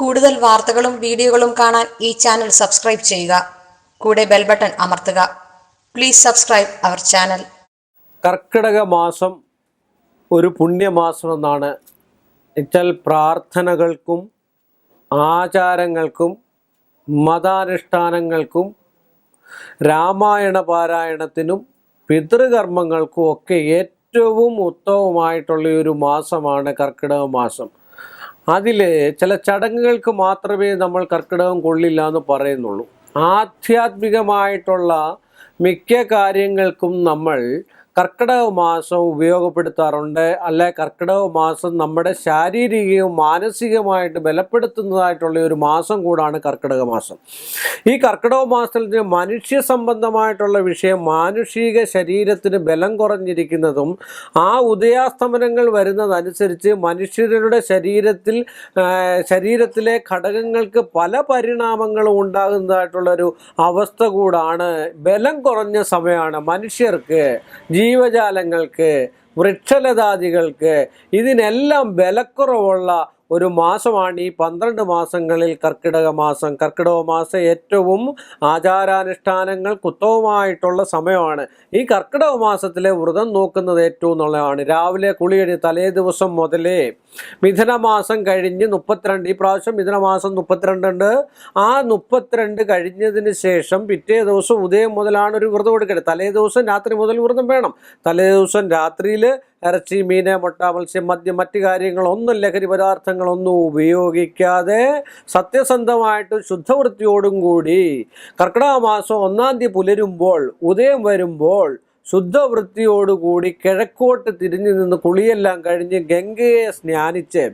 കൂടുതൽ വാർത്തകളും വീഡിയോകളും കാണാൻ ഈ ചാനൽ സബ്സ്ക്രൈബ് ചെയ്യുക. കൂടെ ബെൽ ബട്ടൺ അമർത്തുക. പ്ലീസ് സബ്സ്ക്രൈബ് അവർ ചാനൽ കർക്കിടക മാസം ഒരു പുണ്യമാസം എന്നാണ്. എന്നുവെച്ചാൽ പ്രാർത്ഥനകൾക്കും ആചാരങ്ങൾക്കും മതാനുഷ്ഠാനങ്ങൾക്കും രാമായണ പാരായണത്തിനും പിതൃകർമ്മങ്ങൾക്കും ഒക്കെ ഏറ്റവും ഉത്തമമായിട്ടുള്ള ഒരു മാസമാണ് കർക്കിടക മാസം. അതിൽ ചില ചടങ്ങുകൾക്ക് മാത്രമേ നമ്മൾ കർക്കിടകം കൊള്ളില്ല എന്ന് പറയുന്നുള്ളൂ. ആധ്യാത്മികമായിട്ടുള്ള മിക്ക കാര്യങ്ങൾക്കും നമ്മൾ കർക്കിടക മാസം ഉപയോഗപ്പെടുത്താറുണ്ട്. അല്ലെ കർക്കിടക മാസം നമ്മുടെ ശാരീരികവും മാനസികമായിട്ട് ബലപ്പെടുത്തുന്നതായിട്ടുള്ള ഒരു മാസം കൂടാണ് കർക്കിടക മാസം. ഈ കർക്കിടക മാസത്തിൽ മനുഷ്യ സംബന്ധമായിട്ടുള്ള വിഷയം മാനുഷിക ശരീരത്തിന് ബലം കുറഞ്ഞിരിക്കുന്നതും ആ ഉദയാസ്തമനങ്ങൾ വരുന്നതനുസരിച്ച് മനുഷ്യരുടെ ശരീരത്തിൽ ശരീരത്തിലെ ഘടകങ്ങൾക്ക് പല പരിണാമങ്ങളും ഉണ്ടാകുന്നതായിട്ടുള്ളൊരു അവസ്ഥ കൂടാണ്. ബലം കുറഞ്ഞ സമയമാണ് മനുഷ്യർക്ക് ജീവജാലങ്ങൾക്ക് വൃക്ഷലതാദികൾക്ക് ഇതിനെല്ലാം ബലക്കുറവുള്ള ഒരു മാസമാണ് ഈ പന്ത്രണ്ട് മാസങ്ങളിൽ കർക്കിടക മാസം. കർക്കിടക മാസം ഏറ്റവും ആചാരാനുഷ്ഠാനങ്ങൾ കുത്തവുമായിട്ടുള്ള സമയമാണ്. ഈ കർക്കിടക മാസത്തിലെ വ്രതം നോക്കുന്നത് ഏറ്റവും നല്ലതാണ്. രാവിലെ കുളി കഴിഞ്ഞ് തലേ ദിവസം മുതലേ മിഥുനമാസം കഴിഞ്ഞ് മുപ്പത്തിരണ്ട്. ഈ പ്രാവശ്യം മിഥുനമാസം മുപ്പത്തിരണ്ടുണ്ട് ആ മുപ്പത്തിരണ്ട് കഴിഞ്ഞതിന് ശേഷം പിറ്റേ ദിവസം ഉദയം മുതലാണ് ഒരു വ്രതം എടുക്കേണ്ടത്. തലേ ദിവസം രാത്രി മുതൽ വ്രതം വേണം. തലേ ദിവസം രാത്രിയിൽ ഇറച്ചി മീന് മുട്ട മത്സ്യം മദ്യം മറ്റു കാര്യങ്ങളൊന്നും ലഹരി പദാർത്ഥങ്ങളൊന്നും ഉപയോഗിക്കാതെ സത്യസന്ധമായിട്ട് ശുദ്ധവൃത്തിയോടും കൂടി കർക്കിടക മാസം ഒന്നാം തീയതി പുലരുമ്പോൾ ഉദയം വരുമ്പോൾ ശുദ്ധവൃത്തിയോടുകൂടി കിഴക്കോട്ട് തിരിഞ്ഞു നിന്ന് കുളിയെല്ലാം കഴിഞ്ഞ് ഗംഗയെ സ്നാനിച്ച്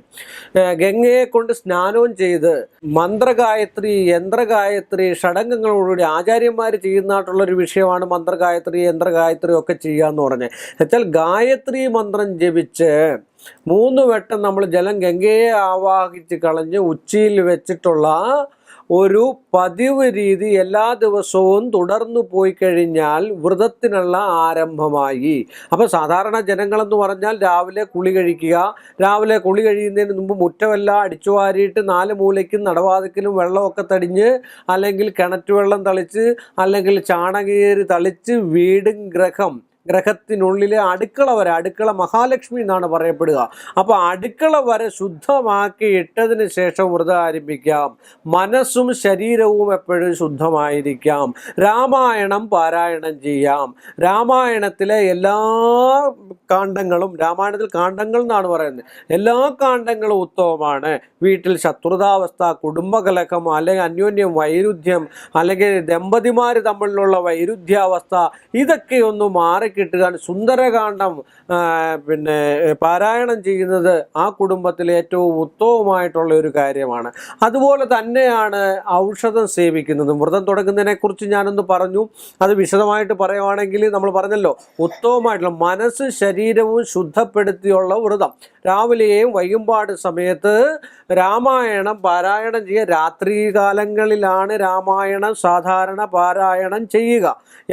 ഗംഗയെ കൊണ്ട് സ്നാനവും ചെയ്ത് മന്ത്രഗായത്രി യന്ത്രഗായത്രി ഷടങ്കങ്ങളോടുകൂടി ആചാര്യന്മാർ ചെയ്യുന്നതായിട്ടുള്ളൊരു വിഷയമാണ് മന്ത്രഗായത്രി യന്ത്രഗായത്രി ഒക്കെ ചെയ്യുക എന്ന് പറഞ്ഞ്. എന്നുവെച്ചാൽ ഗായത്രി മന്ത്രം ജപിച്ച് മൂന്ന് വട്ടം നമ്മൾ ജലം ഗംഗയെ ആവാഹിച്ച് കളഞ്ഞ് ഉച്ചിയിൽ വെച്ചിട്ടുള്ള ഒരു പതിവ് രീതി എല്ലാ ദിവസവും തുടർന്നു പോയി കഴിഞ്ഞാൽ വ്രതത്തിനുള്ള ആരംഭമായി. അപ്പോൾ സാധാരണ ജനങ്ങളെന്ന് പറഞ്ഞാൽ രാവിലെ കുളി കഴിക്കുക രാവിലെ കുളി കഴിയുന്നതിന് മുമ്പ് മുറ്റമെല്ലാം അടിച്ചു വാരിയിട്ട് നാല് മൂലയ്ക്കും നടവാതിക്കലും വെള്ളമൊക്കെ തടിഞ്ഞ് അല്ലെങ്കിൽ കിണറ്റുവെള്ളം തളിച്ച് അല്ലെങ്കിൽ ചാണകയേര് തളിച്ച് വീടും ഗ്രഹം ഗ്രഹത്തിനുള്ളിലെ അടുക്കള വരെ അടുക്കള മഹാലക്ഷ്മി എന്നാണ് പറയപ്പെടുക. അപ്പോൾ അടുക്കള വരെ ശുദ്ധമാക്കി ഇട്ടതിന് ശേഷം വ്രതം ആരംഭിക്കാം മനസ്സും ശരീരവും എപ്പോഴും ശുദ്ധമായിരിക്കാം. രാമായണം പാരായണം ചെയ്യാം. രാമായണത്തിലെ എല്ലാ കാണ്ഡങ്ങളും രാമായണത്തിൽ കാണ്ഡങ്ങൾ എന്നാണ് പറയുന്നത്. എല്ലാ കാണ്ഡങ്ങളും ഉത്തമമാണ്. വീട്ടിൽ ശത്രുതാവസ്ഥ കുടുംബകലഹം അല്ലെങ്കിൽ അന്യോന്യം വൈരുദ്ധ്യം അല്ലെങ്കിൽ ദമ്പതിമാർ തമ്മിലുള്ള വൈരുദ്ധ്യാവസ്ഥ ഇതൊക്കെ ഒന്ന് മാറിക്കിട്ടുക സുന്ദരകാന്ഡം പിന്നെ പാരായണം ചെയ്യുന്നത് ആ കുടുംബത്തിൽ ഏറ്റവും ഉത്തമമായിട്ടുള്ള ഒരു കാര്യമാണ്. അതുപോലെ തന്നെയാണ് ഔഷധം സേവിക്കുന്നത്. വ്രതം തുടങ്ങുന്നതിനെക്കുറിച്ച് ഞാനൊന്ന് പറഞ്ഞു. അത് വിശദമായിട്ട് പറയുവാണെങ്കിൽ നമ്മൾ പറഞ്ഞല്ലോ ഉത്തമമായിട്ടുള്ള മനസ്സ് ശരീരവും ശുദ്ധപ്പെടുത്തിയുള്ള വ്രതം. രാവിലെയും വൈകുമ്പാട് സമയത്ത് രാമായണം പാരായണം ചെയ്യുക. രാത്രി കാലങ്ങളിലാണ് രാമായണം സാധാരണ പാരായണം ചെയ്യുക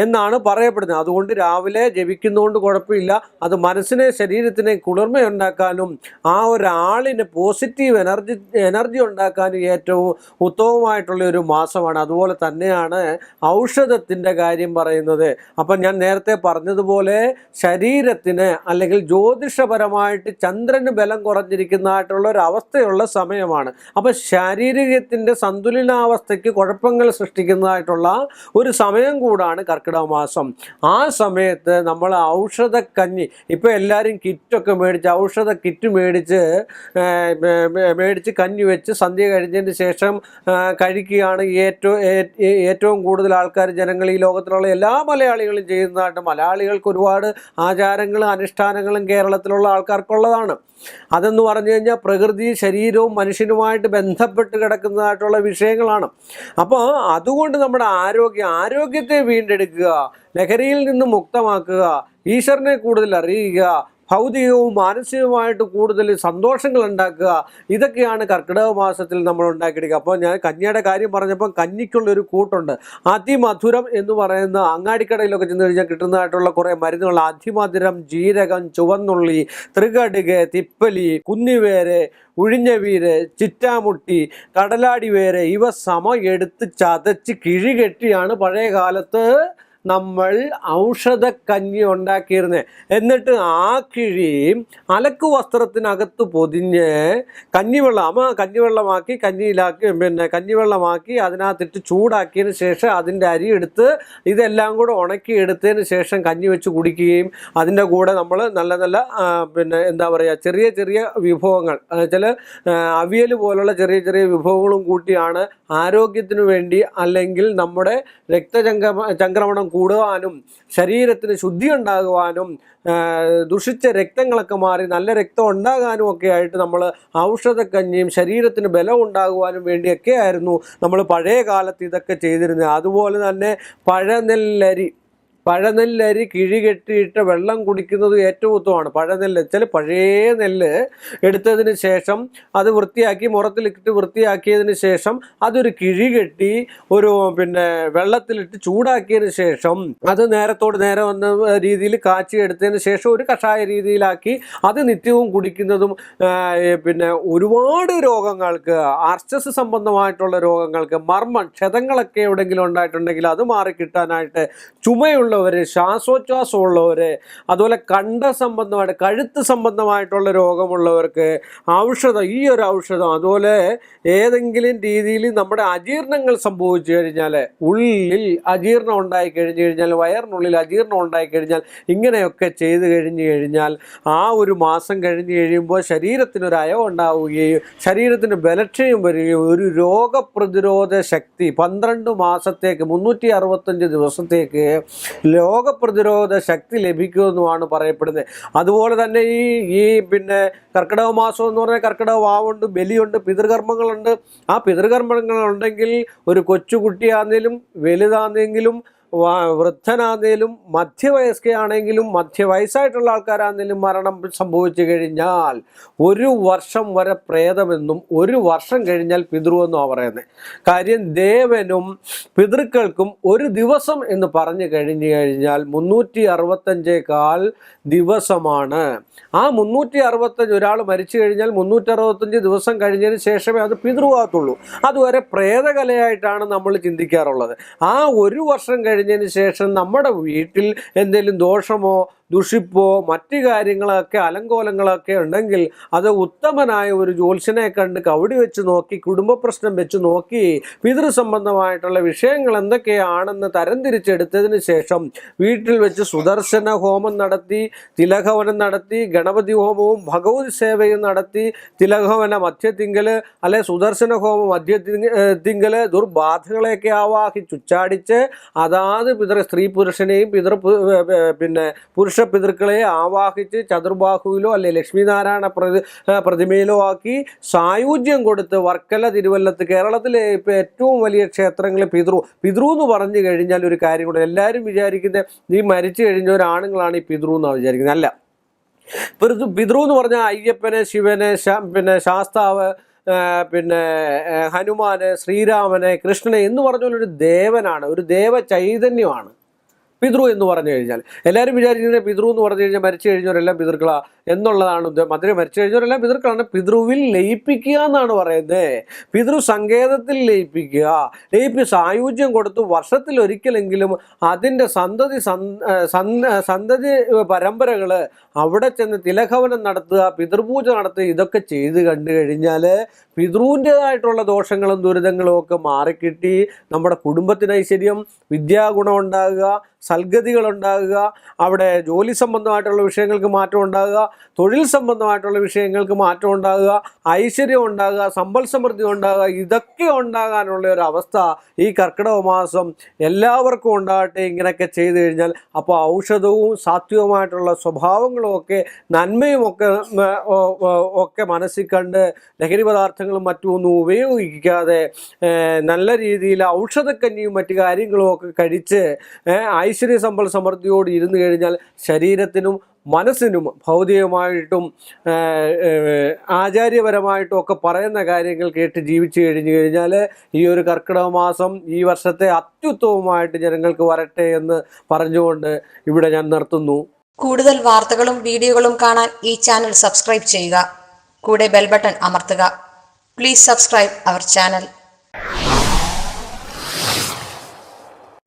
എന്നാണ് പറയപ്പെടുന്നത്. അതുകൊണ്ട് രാവിലെ ജപിക്കുന്നതുകൊണ്ട് കുഴപ്പമില്ല. അത് മനസ്സിനെ ശരീരത്തിനെ കുളിർമയുണ്ടാക്കാനും ആ ഒരാളിന് പോസിറ്റീവ് എനർജി എനർജി ഉണ്ടാക്കാനും ഏറ്റവും ഉത്തമമായിട്ടുള്ള ഒരു മാസമാണ്. അതുപോലെ തന്നെയാണ് ഔഷധത്തിന്റെ കാര്യം പറയുന്നത്. അപ്പം ഞാൻ നേരത്തെ പറഞ്ഞതുപോലെ ശരീരത്തിന് അല്ലെങ്കിൽ ജ്യോതിഷപരമായിട്ട് ചന്ദ്രന് ബലം കുറഞ്ഞിരിക്കുന്നതായിട്ടുള്ള ഒരു അവസ്ഥയുള്ള സമയമാണ്. അപ്പം ശാരീരികത്തിന്റെ സന്തുലനാവസ്ഥയ്ക്ക് കുഴപ്പങ്ങൾ സൃഷ്ടിക്കുന്നതായിട്ടുള്ള ഒരു സമയം കൂടാണ് കർക്കിടക മാസം. ആ സമയത്ത് നമ്മൾ ഔഷധക്കഞ്ഞി. ഇപ്പോൾ എല്ലാവരും കിറ്റൊക്കെ മേടിച്ച് ഔഷധ കിറ്റ് മേടിച്ച് മേടിച്ച് കഞ്ഞി വെച്ച് സന്ധ്യ കഴിഞ്ഞതിന് ശേഷം കഴിക്കുകയാണ് ഏറ്റവും ഏറ്റവും കൂടുതൽ ആൾക്കാർ ജനങ്ങൾ ഈ ലോകത്തിലുള്ള എല്ലാ മലയാളികളും ചെയ്യുന്നതായിട്ട് മലയാളികൾക്ക് ഒരുപാട് ആചാരങ്ങളും അനുഷ്ഠാനങ്ങളും കേരളത്തിലുള്ള ആൾക്കാർക്കുള്ളതാണ്. അതെന്ന് പറഞ്ഞു കഴിഞ്ഞാൽ പ്രകൃതി ശരീരവും മനുഷ്യനുമായിട്ട് ബന്ധപ്പെട്ട് കിടക്കുന്നതായിട്ടുള്ള വിഷയങ്ങളാണ്. അപ്പോൾ അതുകൊണ്ട് നമ്മുടെ ആരോഗ്യം ആരോഗ്യത്തെ വീണ്ടെടുക്കുക ലഹരിയിൽ നിന്ന് മുക്തമാക്കുക ഈശ്വരനെ കൂടുതൽ അറിയുക ഭൗതികവും മാനസികവുമായിട്ട് കൂടുതൽ സന്തോഷങ്ങൾ ഉണ്ടാക്കുക ഇതൊക്കെയാണ് കർക്കിടക മാസത്തിൽ നമ്മൾ ഉണ്ടാക്കിയെടുക്കുക. അപ്പോൾ ഞാൻ കഞ്ഞിയുടെ കാര്യം പറഞ്ഞപ്പോൾ കഞ്ഞിക്കുള്ളൊരു കൂട്ടുണ്ട്. അതിമധുരം എന്ന് പറയുന്ന അങ്ങാടിക്കടയിലൊക്കെ ചെന്ന് കഴിഞ്ഞാൽ കിട്ടുന്നതായിട്ടുള്ള കുറേ മരുന്നുകൾ. അതിമധുരം ജീരകം ചുവന്നുള്ളി തൃകടുക് തിപ്പലി കുന്നിവേര് ഉഴിഞ്ഞവീര് ചിറ്റാമുട്ടി കടലാടി വേര് ഇവ സമ ചതച്ച് കിഴികെട്ടിയാണ് പഴയ കാലത്ത് നമ്മൾ ഔഷധക്കഞ്ഞി ഉണ്ടാക്കിയിരുന്നത് എന്നിട്ട് ആ കിഴി അലക്ക് വസ്ത്രത്തിനകത്ത് പൊതിഞ്ഞ് കഞ്ഞിവെള്ളം അമ്മ കഞ്ഞിവെള്ളമാക്കി കഞ്ഞിയിലാക്കി പിന്നെ കഞ്ഞിവെള്ളമാക്കി അതിനകത്തിട്ട് ചൂടാക്കിയതിന് ശേഷം അതിന്റെ അരി എടുത്ത് ഇതെല്ലാം കൂടെ ഉണക്കി എടുത്തതിന് ശേഷം കഞ്ഞി വെച്ച് കുടിക്കുകയും അതിന്റെ കൂടെ നമ്മൾ നല്ല നല്ല പിന്നെ എന്താ പറയുക ചെറിയ ചെറിയ വിഭവങ്ങൾ ചില അവിയൽ പോലുള്ള ചെറിയ ചെറിയ വിഭവങ്ങളും കൂട്ടിയാണ് ആരോഗ്യത്തിനു വേണ്ടി അല്ലെങ്കിൽ നമ്മുടെ രക്തചംക്രമ ചംക്രമണം കൂടുവാനും ശരീരത്തിന് ശുദ്ധി ഉണ്ടാകുവാനും ദുഷിച്ച രക്തങ്ങളൊക്കെ മാറി നല്ല രക്തം ഉണ്ടാകാനും ഒക്കെ ആയിട്ട് നമ്മൾ ഔഷധക്കഞ്ഞിയും ശരീരത്തിന് ബലം ഉണ്ടാകുവാനും വേണ്ടിയൊക്കെ ആയിരുന്നു നമ്മൾ പഴയ കാലത്ത് ഇതൊക്കെ ചെയ്തിരുന്നത്. അതുപോലെ തന്നെ പഴനെല്ലരി പഴനെല്ലരി കിഴി കെട്ടിയിട്ട് വെള്ളം കുടിക്കുന്നത് ഏറ്റവും ഉത്തമമാണ്. പഴനെല്ല് വെച്ചാൽ പഴയ നെല്ല് എടുത്തതിന് ശേഷം അത് വൃത്തിയാക്കി മുറത്തിലിട്ട് വൃത്തിയാക്കിയതിന് ശേഷം അതൊരു കിഴി കെട്ടി ഒരു പിന്നെ വെള്ളത്തിലിട്ട് ചൂടാക്കിയതിന് ശേഷം അത് നേരത്തോട് നേരെ വന്ന രീതിയിൽ കാച്ചി എടുത്തതിന് ശേഷം ഒരു കഷായ രീതിയിലാക്കി അത് നിത്യവും കുടിക്കുന്നതും പിന്നെ ഒരുപാട് രോഗങ്ങൾക്ക് ആർച്ചസ് സംബന്ധമായിട്ടുള്ള രോഗങ്ങൾക്ക് മർമ്മം ക്ഷതങ്ങളൊക്കെ എവിടെയെങ്കിലും ഉണ്ടായിട്ടുണ്ടെങ്കിൽ അത് ചുമയുള്ളവർ ശ്വാസോച്ഛ്വാസമുള്ളവർ അതുപോലെ കണ്ട സംബന്ധമായിട്ട് കഴുത്ത് സംബന്ധമായിട്ടുള്ള രോഗമുള്ളവർക്ക് ഔഷധം ഈ ഒരു ഔഷധം അതുപോലെ ഏതെങ്കിലും രീതിയിൽ നമ്മുടെ അജീർണങ്ങൾ സംഭവിച്ചു കഴിഞ്ഞാൽ ഉള്ളിൽ അജീർണം ഉണ്ടായി കഴിഞ്ഞു കഴിഞ്ഞാൽ വയറിനുള്ളിൽ അജീർണം ഉണ്ടായി കഴിഞ്ഞാൽ ഇങ്ങനെയൊക്കെ ചെയ്തു കഴിഞ്ഞു കഴിഞ്ഞാൽ ആ ഒരു മാസം കഴിഞ്ഞ് കഴിയുമ്പോൾ ശരീരത്തിനൊരു അയവ് ഉണ്ടാവുകയും ശരീരത്തിന് ബലക്ഷയം വരികയും ഒരു രോഗപ്രതിരോധ ശക്തി പന്ത്രണ്ട് മാസത്തേക്ക് മുന്നൂറ്റി അറുപത്തഞ്ച് ദിവസത്തേക്ക് രോഗപ്രതിരോധ ശക്തി ലഭിക്കുമെന്നുമാണ് പറയപ്പെടുന്നത്. അതുപോലെ തന്നെ ഈ ഈ പിന്നെ കർക്കിടക മാസം എന്ന് പറഞ്ഞാൽ കർക്കിടക വാവുണ്ട് ബലിയുണ്ട് പിതൃകർമ്മങ്ങളുണ്ട്. ആ പിതൃകർമ്മങ്ങളുണ്ടെങ്കിൽ ഒരു കൊച്ചുകുട്ടിയാണെങ്കിലും വലുതാണെങ്കിലും വൃദ്ധനാന്നേലും മധ്യവയസ്കയാണെങ്കിലും മധ്യവയസ്സായിട്ടുള്ള ആൾക്കാരാണെങ്കിലും മരണം സംഭവിച്ചു കഴിഞ്ഞാൽ ഒരു വർഷം വരെ പ്രേതമെന്നും ഒരു വർഷം കഴിഞ്ഞാൽ പിതൃവെന്നുമാണ് പറയുന്നത് കാര്യം ദേവനും പിതൃക്കൾക്കും ഒരു ദിവസം എന്ന് പറഞ്ഞു കഴിഞ്ഞു കഴിഞ്ഞാൽ മുന്നൂറ്റി അറുപത്തഞ്ചേക്കാൾ ദിവസമാണ്. ആ മുന്നൂറ്റി അറുപത്തഞ്ച് ഒരാൾ മരിച്ചു കഴിഞ്ഞാൽ മുന്നൂറ്റി അറുപത്തഞ്ച് ദിവസം കഴിഞ്ഞതിന് ശേഷമേ അത് പിതൃവാകത്തുള്ളൂ. അതുവരെ പ്രേതകലയായിട്ടാണ് നമ്മൾ ചിന്തിക്കാറുള്ളത്. ആ ഒരു വർഷം കഴിഞ്ഞതിന് ശേഷം നമ്മുടെ വീട്ടിൽ എന്തെങ്കിലും ദോഷമോ ദുഷിപ്പോ മറ്റു കാര്യങ്ങളൊക്കെ അലങ്കോലങ്ങളൊക്കെ ഉണ്ടെങ്കിൽ അത് ഉത്തമനായ ഒരു ജ്യോത്സ്യനെ കണ്ട് കവടി വെച്ച് നോക്കി കുടുംബ പ്രശ്നം വെച്ച് നോക്കി പിതൃസംബന്ധമായിട്ടുള്ള വിഷയങ്ങൾ എന്തൊക്കെയാണെന്ന് തരംതിരിച്ചെടുത്തതിന് ശേഷം വീട്ടിൽ വെച്ച് സുദർശന ഹോമം നടത്തി തിലഹവനം നടത്തി ഗണപതി ഹോമവും ഭഗവതി സേവയും നടത്തി തിലഹവന മധ്യത്തിങ്കൽ അല്ലെ സുദർശന ഹോമം മധ്യത്തിങ്കൽ ദുർബാധകളെയൊക്കെ ആവാഹി ചുച്ചാടിച്ച് അതാത് പിതൃ സ്ത്രീ പുരുഷനെയും പിതൃ പിന്നെ പുരുഷ പിതൃക്കളെ ആവാഹിച്ച് ചതുർബാഹുവിലോ അല്ലെ ലക്ഷ്മിനാരായണ പ്രതി പ്രതിമയിലോ ആക്കി സായുജ്യം കൊടുത്ത് വർക്കല തിരുവല്ലത്ത് കേരളത്തിലെ ഇപ്പം ഏറ്റവും വലിയ ക്ഷേത്രങ്ങൾ പിതൃ പിതൃ എന്ന് പറഞ്ഞു കഴിഞ്ഞാൽ ഒരു കാര്യം കൂടെ എല്ലാവരും വിചാരിക്കുന്ന നീ മരിച്ചു കഴിഞ്ഞ ഒരാണുങ്ങളാണ് ഈ പിതൃ എന്നാണ് വിചാരിക്കുന്നത് അല്ല. പിതൃ എന്ന് പറഞ്ഞാൽ അയ്യപ്പനെ ശിവനെ പിന്നെ ശാസ്താവ് പിന്നെ ഹനുമാന് ശ്രീരാമനെ കൃഷ്ണനെ എന്ന് പറഞ്ഞ ഒരു ദേവനാണ് ഒരു ദേവ ചൈതന്യമാണ് പിതൃ എന്ന് പറഞ്ഞു കഴിഞ്ഞാൽ. എല്ലാവരും വിചാരിക്കുന്നത് പിതൃ എന്ന് പറഞ്ഞു കഴിഞ്ഞാൽ മരിച്ചു കഴിഞ്ഞവരെല്ലാം പിതൃക്കളാണ് എന്നുള്ളതാണ് ഉദ്ദേശം മരിച്ചു കഴിഞ്ഞവരെല്ലാം പിതൃക്കളാണ്. പിതൃവിൽ ലയിപ്പിക്കുക എന്നാണ് പറയുന്നത് പിതൃ സങ്കേതത്തിൽ ലയിപ്പിക്കുക. ലയിപ്പി സായുജ്യം കൊടുത്തു വർഷത്തിൽ ഒരിക്കലെങ്കിലും അതിന്റെ സന്തതി സന്- സന്തതി പരമ്പരകൾ അവിടെ ചെന്ന് തിലഹവനം നടത്തുക പിതൃപൂജ നടത്തുക ഇതൊക്കെ ചെയ്ത് കണ്ടു കഴിഞ്ഞാൽ പിതൃവിന്റെതായിട്ടുള്ള ദോഷങ്ങളും ദുരിതങ്ങളും ഒക്കെ മാറിക്കിട്ടി. നമ്മുടെ കുടുംബത്തിന് ഐശ്വര്യം വിദ്യാഗുണം ഉണ്ടാകുക. സൽഗതികൾ ഉണ്ടാകുക അവിടെ ജോലി സംബന്ധമായിട്ടുള്ള വിഷയങ്ങൾക്ക് മാറ്റം ഉണ്ടാകുക തൊഴിൽ സംബന്ധമായിട്ടുള്ള വിഷയങ്ങൾക്ക് മാറ്റം ഉണ്ടാകുക ഐശ്വര്യം ഉണ്ടാകുക സമ്പൽ സമൃദ്ധി ഉണ്ടാകുക ഇതൊക്കെ ഉണ്ടാകാനുള്ള ഒരു അവസ്ഥ ഈ കർക്കിടക മാസം എല്ലാവർക്കും ഉണ്ടാകട്ടെ ഇങ്ങനെയൊക്കെ ചെയ്തു കഴിഞ്ഞാൽ. അപ്പോൾ ഔഷധവും സാത്വികമായിട്ടുള്ള സ്വഭാവങ്ങളും ഒക്കെ നന്മയും ഒക്കെ ഒക്കെ മനസ്സിൽ കണ്ട് ലഹരി പദാർത്ഥങ്ങളും മറ്റും ഒന്നും ഉപയോഗിക്കാതെ നല്ല രീതിയിൽ ഔഷധക്കഞ്ഞിയും മറ്റു കാര്യങ്ങളും ഒക്കെ കഴിച്ച് ഐശ്വര്യ സമ്പൽ സമൃദ്ധിയോട് ഇരുന്നു കഴിഞ്ഞാൽ ശരീരത്തിനും മനസ്സിനും ഭൗതികമായിട്ടും ആചാര്യപരമായിട്ടും ഒക്കെ പറയുന്ന കാര്യങ്ങൾ കേട്ട് ജീവിച്ചു കഴിഞ്ഞു കഴിഞ്ഞാൽ ഈ ഒരു കർക്കിടക മാസം ഈ വർഷത്തെ അത്യുത്തമമായിട്ട് ജനങ്ങൾക്ക് വരട്ടെ എന്ന് പറഞ്ഞുകൊണ്ട് ഇവിടെ ഞാൻ നിർത്തുന്നു. കൂടുതൽ വാർത്തകളും വീഡിയോകളും കാണാൻ ഈ ചാനൽ സബ്സ്ക്രൈബ് ചെയ്യുക. കൂടെ ബെൽബട്ടൺ അമർത്തുക. Please subscribe our channel